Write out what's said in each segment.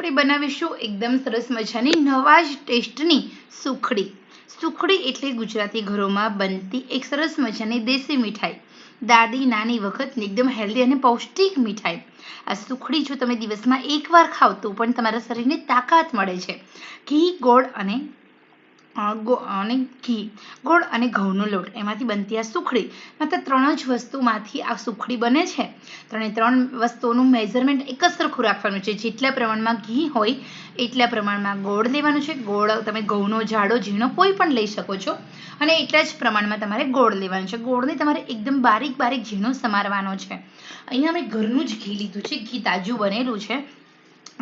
આપણે બનાવીશું એકદમ સરસ મજાની નવા જ ટેસ્ટની સુખડી. સુખડી એટલે ગુજરાતી ઘરોમાં બનતી એક સરસ મજાની દેશી મીઠાઈ. દાદી, નાની વખત એકદમ હેલ્ધી અને પૌષ્ટિક મીઠાઈ. આ સુખડી જો તમે દિવસમાં એકવાર ખાવ તો પણ તમારા શરીરને તાકાત મળે છે. ઘી, ગોળ અને ગો- અને ઘી. ગોળ અને ઘઉંનો લોટ. એમાંથી બનતી આ સુખડી. માત્ર ત્રણ જ વસ્તુમાંથી આ સુખડી બને છે. ત્રણે ત્રણ વસ્તુઓનું મેઝરમેન્ટ એક જ સરખું રાખવાનું છે. જેટલા પ્રમાણમાં ઘી હોય, એટલા પ્રમાણમાં ગોળ લેવાનું છે. ગોળ તમે ઘઉંનો જાડો ઝીણો કોઈ પણ લઈ શકો છો. અને એટલા જ પ્રમાણમાં તમારે ગોળ લેવાનું છે. ગોળને તમારે એકદમ બારીક બારીક ઝીણો સમારવાનો છે. અહીંયા મેં ઘરનું જ ઘી લીધું છે. ઘી તાજું બનેલું છે.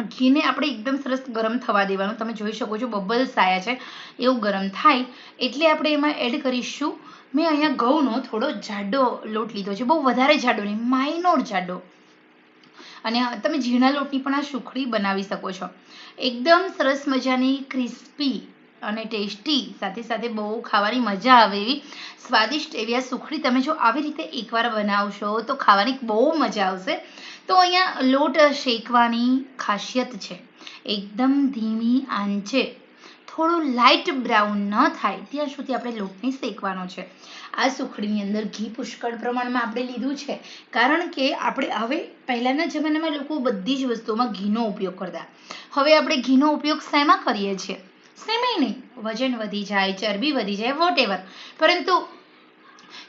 ઘીને આપણે એકદમ સરસ ગરમ થવા દેવાનું. તમે જોઈ શકો છો બબલ્સ આવ્યા છે, એવું ગરમ થાય. એટલે આપણે એમાં એડ કરીશું. મેં અહીંયા ઘઉંનો થોડો જાડો લોટ લીધો છે, બહુ વધારે જાડો નહીં માઇનોર જાડો. અને તમે ઝીણા લોટની પણ આ સુખડી બનાવી શકો છો. એકદમ સરસ મજાની ક્રિસ્પી અને ટેસ્ટી સાથે સાથે બહુ ખાવાની મજા આવે એવી સ્વાદિષ્ટ એવી આ સુખડી તમે જો આવી રીતે એકવાર બનાવશો તો ખાવાની બહુ મજા આવશે. તો અહીંયા લોટ શેકવાની ખાસિયત છે. એકદમ ધીમી આંચે. થોડું લાઇટ બ્રાઉન ન થાય ત્યાં સુધી આપણે લોટને શેકવાનો છે. આ સુખડીની અંદર ઘી પુષ્કળ પ્રમાણમાં આપણે લીધું છે. કારણ કે આપણે હવે પહેલાંના જમાનામાં લોકો બધી જ વસ્તુઓમાં ઘીનો ઉપયોગ કરતા. હવે આપણે ઘીનો ઉપયોગ શેમાં કરીએ છીએ? સેમાય નહીં. વજન વધી જાય, ચરબી વધી જાય વોટ પરંતુ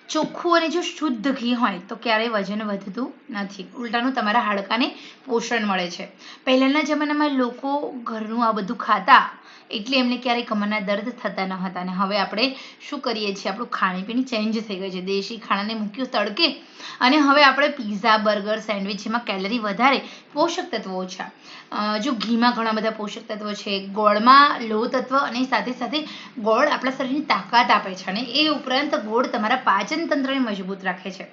ચોખ્ખું અને જો શુદ્ધ ઘી હોય, તો ક્યારેય વજન વધતું નથી. ઉલટાનું તમારા હાડકાને પોષણ મળે છે. પહેલાંના જમાનામાં લોકો ઘરનું આ બધું ખાતા, એટલે એમને ક્યારેય કમરના દર્દ થતા ન હતા. અને હવે આપણે શું કરીએ છીએ? આપણું ખાણીપીણી ચેન્જ થઈ ગઈ છે. દેશી ખાણાને મૂક્યું તડકે. અને હવે આપણે પીઝા બર્ગર સેન્ડવિચ જેમાં કેલરી વધારે પોષક તત્વો ઓછા. જો ઘીમાં ઘણા બધા પોષક તત્વો છે, ગોળમાં લોહ તત્વ અને સાથે સાથે ગોળ આપણા શરીરની તાકાત આપે છે. અને એ ઉપરાંત ગોળ તમારા પાચન તંત્રને મજબૂત રાખે છે.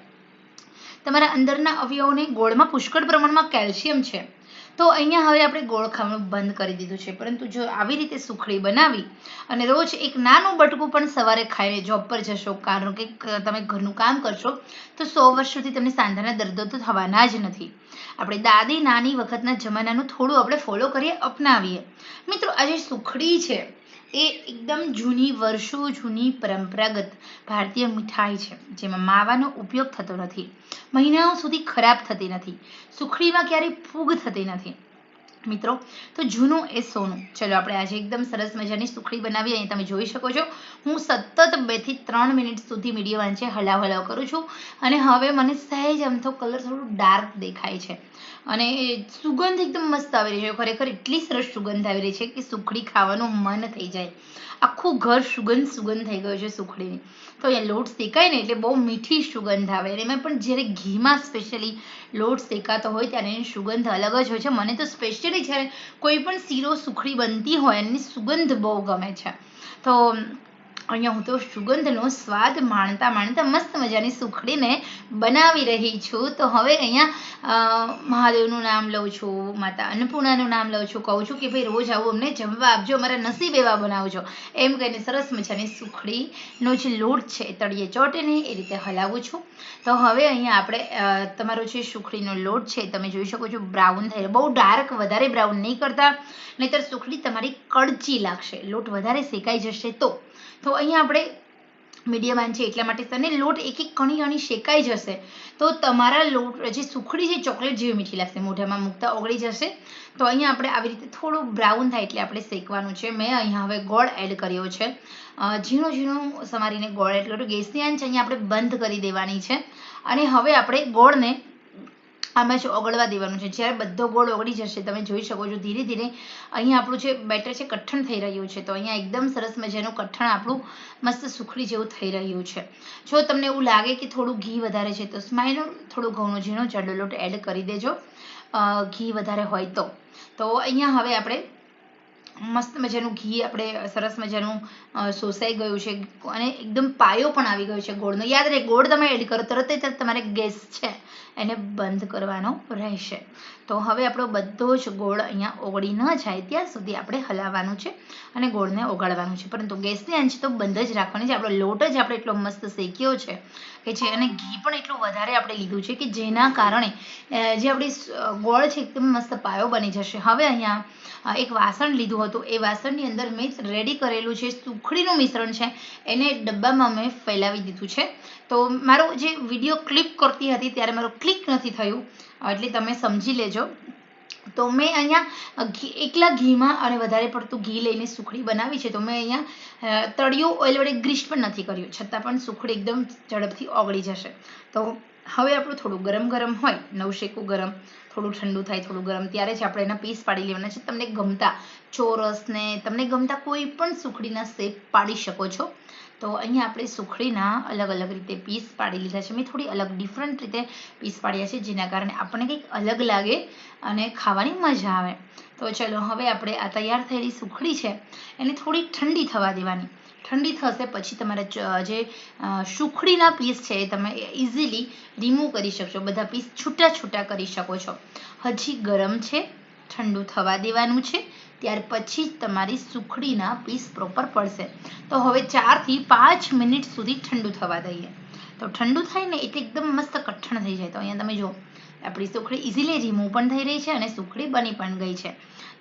તમારા અંદરના અવયવોને ગોળમાં પુષ્કળ પ્રમાણમાં કેલ્શિયમ છે. તો અહીંયા હવે આપણે ગોળ ખાવાનું બંધ કરી દીધું છે. પરંતુ જો આવી રીતે સુખડી બનાવી અને રોજ એક નાનું બટકું પણ સવારે ખાઈને જોબ પર જશો કારણ કે, તમે ઘરનું કામ કરશો, તો સો વર્ષ સુધી તમને સાંધાના દર્દો તો થવાના જ નથી. આપણે દાદી, નાની વખતના જમાનાનું થોડું આપણે ફોલો કરીએ, અપનાવીએ. મિત્રો આ જે સુખડી છે. એ એકદમ જૂની, વર્ષો જૂની પરંપરાગત ભારતીય મીઠાઈ છે, જેમાં માવાનો ઉપયોગ થતો નથી, મહિનાઓ સુધી ખરાબ થતી નથી, સુખડીમાં ક્યારેય ફૂગ થતી નથી. મિત્રો, તો જૂનું એ સોનું. ચલો, આપણે આજે એકદમ સરસ મજાની સુખડી બનાવી અહીં તમે જોઈ શકો છો. હું સતત બેથી ત્રણ મિનિટ સુધી મીડિયમ આંચે હલાવ હલાવ કરું છું. અને હવે મને સહેજ અમથો કલર થોડું ડાર્ક દેખાય છે. અને એ સુગંધ એકદમ મસ્ત આવી રહી છે. ખરેખર એટલી સરસ સુગંધ આવી રહી છે કે સુખડી ખાવાનું મન થઈ જાય. આખું ઘર સુગંધ સુગંધ થઈ ગયું છે સુખડીની. તો અહીંયા લોટ શેકાય ને એટલે બહુ મીઠી સુગંધ આવે. અને એમાં પણ જ્યારે ઘીમાં સ્પેશિયલી લોટ શેકાતો હોય ત્યારે એની સુગંધ અલગ જ હોય છે. મને તો સ્પેશિયલી જ્યારે કોઈ પણ શીરો સુખડી બનતી હોય એની સુગંધ બહુ ગમે છે. તો અહીંયા હું તો સુગંધનો સ્વાદ માણતા માણતા મસ્ત મજાની સુખડીને બનાવી રહી છું. તો હવે અહીંયા મહાદેવનું નામ લઉં છું, માતા અન્નપૂર્ણાનું નામ લઉં છું. કહું છું કે ભાઈ, રોજ આવું અમને, જમવા આપજો, અમારા નસીબ એવા બનાવજો. એમ કહીને સરસ મજાની સુખડીનો જે લોટ છે, એ તળિયે ચોટે નહીં એ રીતે હલાવું છું. તો હવે અહીંયા આપણે તમારો જે સુખડીનો લોટ છે તમે જોઈ શકો છો, બ્રાઉન થઈ બહુ ડાર્ક, વધારે બ્રાઉન નહીં કરતા. નહીંતર સુખડી તમારી કડચી લાગશે. લોટ વધારે શેકાઈ જશે તો. તો અહીંયા આપણે મીડિયમ આંચે એટલા માટે સરને લોટ એક એક કણી કણી શેકાઈ જશે. તો તમારા લોટ, જે સુખડી છે, ચોકલેટ જેવી મીઠી લાગશે. મોઢામાં મૂકતા ઓગળી જશે. તો અહીંયા આપણે આવી રીતે થોડું બ્રાઉન થાય એટલે આપણે શેકવાનું છે. મેં અહીંયા હવે ગોળ એડ કર્યો છે. ઝીણું ઝીણો સમારીને ગોળ એડ કર્યો. ગેસની આંચ અહીંયા આપણે બંધ કરી દેવાની છે. અને હવે આપણે ગોળને આમાં જ ઓગળવા દેવાનું છે. જ્યારે બધો ગોળ ઓગળી જશે, તમે જોઈ શકો છો, ધીરે ધીરે અહીંયા આપણું જે બેટર છે, કઠણ થઈ રહ્યું છે. તો અહીંયા એકદમ સરસ મજાનું કઠણ આપણું મસ્ત સુખડી જેવું થઈ રહ્યું છે. જો તમને એવું લાગે કે થોડું ઘી વધારે છે, તો સ્માઈનો થોડું ઘઉંનો ઝીણો, જાડો એડ કરી દેજો. ઘી વધારે હોય તો. તો અહીંયા હવે આપણે મસ્ત મજાનું ઘી, આપણે સરસ મજાનું સોસાઈ ગયું છે અને એકદમ પાયો પણ આવી ગયો છે ગોળનો. યાદ રહે, ગોળ તમે એડ કરો, તરત જ તમારે ગેસ છે એને બંધ કરવાનો રહેશે. તો હવે આપણો બધો જ ગોળ અહીંયા ઓગળી ન જાય ત્યાં સુધી આપણે હલાવવાનું છે અને ગોળને ઓગાળવાનું છે. પરંતુ ગેસની આંચ તો બંધ જ રાખવાની છે. આપણો લોટ જ આપણે એટલો મસ્ત શેક્યો છે કે છે અને ઘી પણ એટલું વધારે આપણે લીધું છે કે જેના કારણે જે આપણી ગોળ છે, એકદમ મસ્ત પાયો બની જશે. હવે અહીંયા એક વાસણ લીધું હતું. એ વાસણની અંદર મેં રેડી કરેલું છે સુખડીનું મિશ્રણ છે, એને ડબ્બામાં મેં ફેલાવી દીધું છે. તો મારો જે વીડિયો ક્લિક કરતી હતી ત્યારે મારું ક્લિક નથી થયું, એટલે તમે સમજી લેજો. તો મેં અહીંયા એકલા ઘીમાં અને વધારે પડતું ઘી લઈને સુખડી બનાવી છે. તો મેં અહીંયા તળિયું ઓઇલ વડે ગ્રીસ પણ નથી કર્યું. છતાં પણ સુખડી એકદમ ઝડપથી ઓગળી જશે. તો હવે આપણું થોડું ગરમ ગરમ હોય નવશેકું ગરમ, થોડું ઠંડુ થાય, થોડું ગરમ, ત્યારે જ આપણે એના પીસ પાડી લેવાના છે. તમને ગમતા ચોરસ ને, તમને ગમતા કોઈ પણ સુખડીના શેપ પાડી શકો છો. તો અહીંયા આપણે સુખડીના અલગ અલગ રીતે પીસ પાડી લીધા છે. મેં થોડી અલગ ડિફરન્ટ રીતે પીસ પાડ્યા છે, જેના કારણે આપણને કંઈક અલગ લાગે અને ખાવાની મજા આવે. તો ચલો, હવે આપણે આ તૈયાર થયેલી સુખડી છે, એને થોડી ઠંડી થવા દેવાની. ઠંડી થશે, પછી તમારે જે સુખડીના પીસ છે એ તમે ઇઝીલી રિમૂવ કરી શકશો. બધા પીસ છૂટા છૂટા કરી શકો છો. હજી ગરમ છે, ઠંડુ થવા દેવાનું છે, ત્યાર પછી જ તમારી સુખડીના પીસ પ્રોપર પડશે. તો હવે ચારથી પાંચ મિનિટ સુધી ઠંડુ થવા દઈએ. તો ઠંડુ થાય ને એટલે એકદમ મસ્ત કઠણ થઈ જાય. તો અહીંયા તમે જુઓ. આપણી સુખડી ઇઝીલી રિમૂવ પણ થઈ રહી છે અને સુખડી બની પણ ગઈ છે.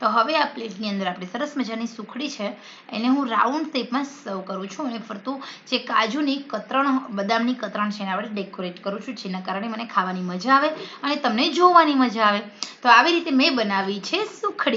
તો હવે આ પ્લેટની અંદર આપણે સરસ મજાની સુખડી છે. એને હું રાઉન્ડ શેપમાં સર્વ કરું છું અને ફરતું જે કાજુની કતરણ, બદામની કતરણ છે એને આપણે ડેકોરેટ કરું છું, જેના કારણે મને ખાવાની મજા આવે અને તમને જોવાની મજા આવે. તો આવી રીતે મેં બનાવી છે સુખડી.